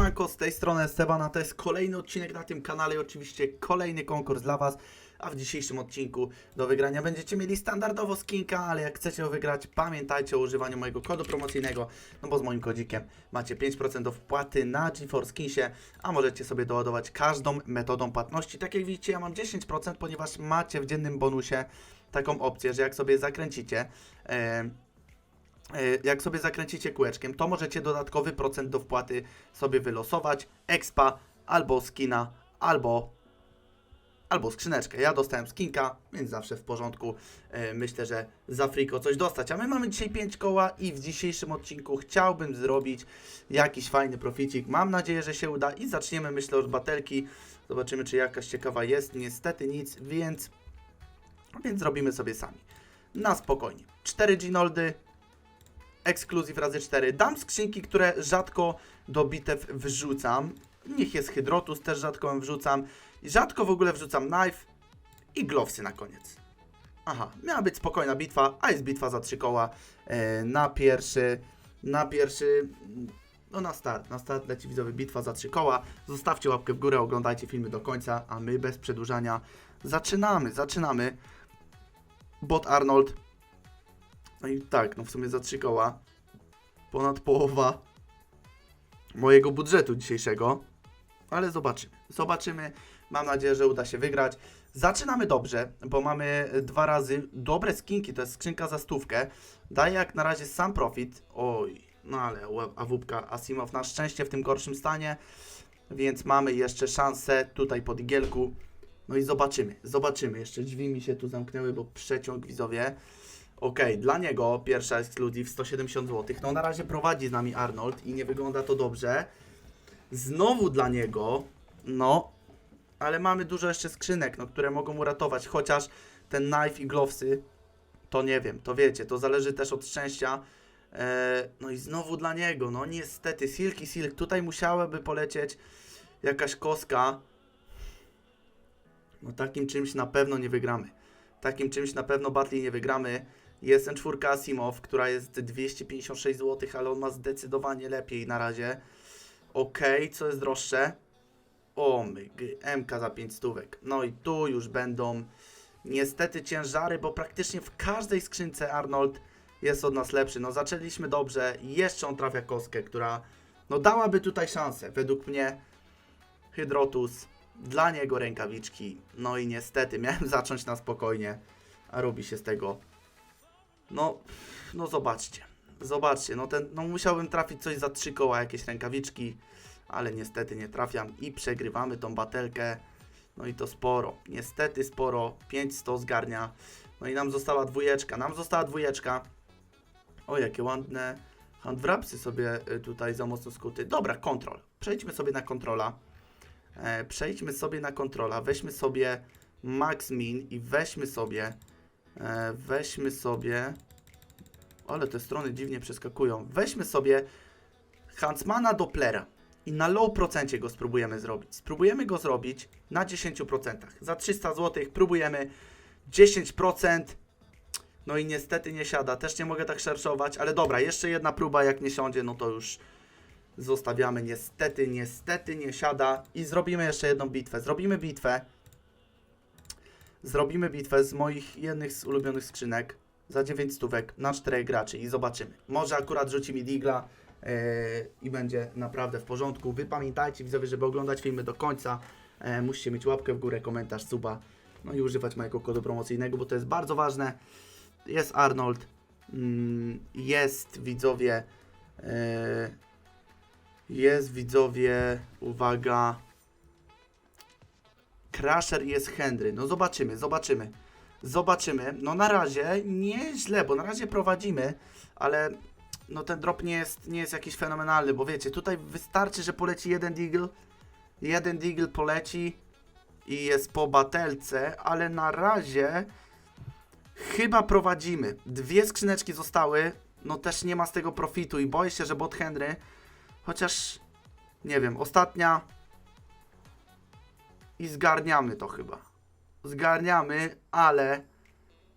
Siemanko, z tej strony Esteban, a to jest kolejny odcinek na tym kanale i oczywiście kolejny konkurs dla Was. A w dzisiejszym odcinku do wygrania będziecie mieli standardowo skinka, ale jak chcecie ją wygrać, pamiętajcie o używaniu mojego kodu promocyjnego, no bo z moim kodzikiem macie 5% do wpłaty na GeForce Skinsie, a możecie sobie doładować każdą metodą płatności. Tak jak widzicie, ja mam 10%, ponieważ macie w dziennym bonusie taką opcję, że jak sobie zakręcicie... E, jak sobie zakręcicie kółeczkiem, to możecie dodatkowy procent do wpłaty sobie wylosować, expa, albo skina, albo, albo skrzyneczkę. Ja dostałem skinka, więc zawsze w porządku. E, Myślę, że za friko coś dostać. A my mamy dzisiaj 5 koła i w dzisiejszym odcinku chciałbym zrobić jakiś fajny proficik. Mam nadzieję, że się uda i zaczniemy myślę od batelki. Zobaczymy, czy jakaś ciekawa jest. Niestety nic, więc, więc zrobimy sobie sami. Na spokojnie. 4 Ginoldy, ekskluzyw razy 4. Dam skrzynki, które rzadko do bitew wrzucam. Niech jest Hydrotus, też rzadko wrzucam. Rzadko w ogóle wrzucam Knife i Glowsy na koniec. Aha, miała być spokojna bitwa, a jest bitwa za trzy koła e, na pierwszy, na pierwszy, no na start, na start leci widzowie bitwa za trzy koła. Zostawcie łapkę w górę, oglądajcie filmy do końca, a my bez przedłużania zaczynamy, zaczynamy. Bot Arnold no i tak, no w sumie za trzy koła. Ponad połowa mojego budżetu dzisiejszego. Ale zobaczymy. Zobaczymy. Mam nadzieję, że uda się wygrać. Zaczynamy dobrze, bo mamy dwa razy dobre skinki. To jest skrzynka za stówkę. Daje jak na razie sam profit. Oj, no ale awupka Asimow na szczęście w tym gorszym stanie. Więc mamy jeszcze szansę tutaj pod igielku. No i zobaczymy, zobaczymy. Jeszcze drzwi mi się tu zamknęły, bo przeciąg widzowie. Okej, dla niego pierwsza ekskluzyw 170 zł. No na razie prowadzi z nami Arnold i nie wygląda to dobrze. Znowu dla niego, no, ale mamy dużo jeszcze skrzynek, no, które mogą uratować, chociaż ten knife i glowsy, to nie wiem, to wiecie, to zależy też od szczęścia. Eee, no i znowu dla niego, no niestety, Silk i Silk, tutaj musiałaby polecieć jakaś koska. No takim czymś na pewno nie wygramy. Takim czymś na pewno battle nie wygramy. Jest M4 Asimov, która jest 256 zł, ale on ma zdecydowanie lepiej na razie. Okej, co jest droższe? O MK za 5 stówek. No i tu już będą niestety ciężary, bo praktycznie w każdej skrzynce Arnold jest od nas lepszy. No zaczęliśmy dobrze, jeszcze on trafia kostkę, która no dałaby tutaj szansę. Według mnie Hydrotus, dla niego rękawiczki. No i niestety miałem zacząć na spokojnie, a robi się z tego no, no zobaczcie. Zobaczcie, no ten, no musiałbym trafić coś za trzy koła, jakieś rękawiczki, ale niestety nie trafiam i przegrywamy tą batelkę. No i to sporo, niestety sporo, 500 zgarnia. No i nam została dwójeczka, nam została dwójeczka. O, jakie ładne handwrapsy sobie y, tutaj za mocno skuty. Dobra, kontrol. Przejdźmy sobie na kontrola. E, przejdźmy sobie na kontrola, weźmy sobie max min i weźmy sobie weźmy sobie. Ale te strony dziwnie przeskakują. Weźmy sobie Huntsmana Dopplera i na low procencie go spróbujemy zrobić. Spróbujemy go zrobić na 10%. Za 300 zł próbujemy 10%. No i niestety nie siada. Też nie mogę tak szerszować, ale dobra, jeszcze jedna próba. Jak nie siądzie, no to już zostawiamy. Niestety, niestety nie siada. I zrobimy jeszcze jedną bitwę. Zrobimy bitwę zrobimy bitwę z moich jednych z ulubionych skrzynek za 9 stówek na 4 graczy i zobaczymy. Może akurat rzuci mi digla yy, i będzie naprawdę w porządku. Wy pamiętajcie widzowie, żeby oglądać filmy do końca, yy, musicie mieć łapkę w górę, komentarz, suba, no i używać mojego kodu promocyjnego, bo to jest bardzo ważne. Jest Arnold, mm, jest widzowie, yy, jest widzowie, uwaga, Crusher i jest Henry. No zobaczymy, zobaczymy. Zobaczymy. No na razie nieźle, bo na razie prowadzimy, ale no ten drop nie jest, nie jest jakiś fenomenalny, bo wiecie, tutaj wystarczy, że poleci jeden Deagle, jeden Deagle poleci i jest po batelce, ale na razie chyba prowadzimy. Dwie skrzyneczki zostały, no też nie ma z tego profitu i boję się, że bot Henry, chociaż nie wiem, ostatnia i zgarniamy to chyba. Zgarniamy, ale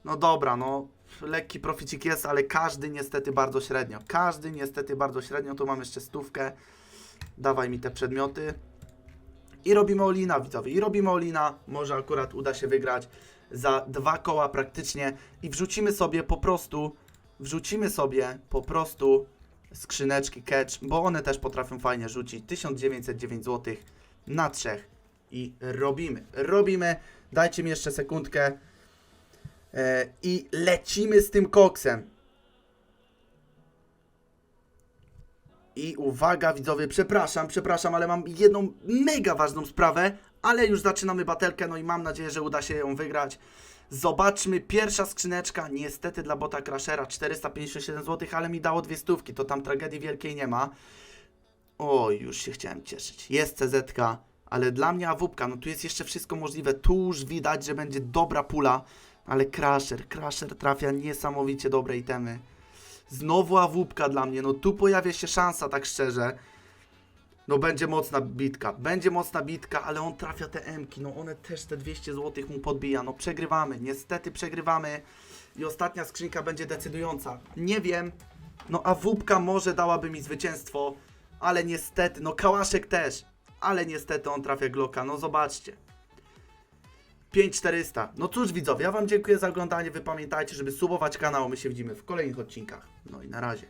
no dobra, no lekki proficik jest, ale każdy niestety bardzo średnio. Każdy niestety bardzo średnio. Tu mam jeszcze stówkę. Dawaj mi te przedmioty. I robimy Olina, widzowie. I robimy Olina. Może akurat uda się wygrać za dwa koła praktycznie. I wrzucimy sobie po prostu, wrzucimy sobie po prostu skrzyneczki catch, bo one też potrafią fajnie rzucić. 1909 zł na trzech. I robimy. Robimy. Dajcie mi jeszcze sekundkę. E, I lecimy z tym koksem. I uwaga widzowie, przepraszam, przepraszam, ale mam jedną mega ważną sprawę, ale już zaczynamy batelkę, no i mam nadzieję, że uda się ją wygrać. Zobaczmy, pierwsza skrzyneczka, niestety dla bota Crashera 457 zł, ale mi dało dwie stówki, to tam tragedii wielkiej nie ma. Oj, już się chciałem cieszyć. Jest CZ, ale dla mnie awupka, no tu jest jeszcze wszystko możliwe. Tu już widać, że będzie dobra pula, ale Crasher, Crasher trafia niesamowicie dobre itemy. Znowu awupka dla mnie, no tu pojawia się szansa, tak szczerze. No będzie mocna bitka, będzie mocna bitka, ale on trafia te emki, no one też te 200 zł mu podbija, no przegrywamy, niestety przegrywamy i ostatnia skrzynka będzie decydująca. Nie wiem, no awupka może dałaby mi zwycięstwo, ale niestety, no kałaszek też, ale niestety on trafia Glocka, no zobaczcie. 5400. No cóż widzowie, ja wam dziękuję za oglądanie, wy pamiętajcie, żeby subować kanał, my się widzimy w kolejnych odcinkach. No i na razie.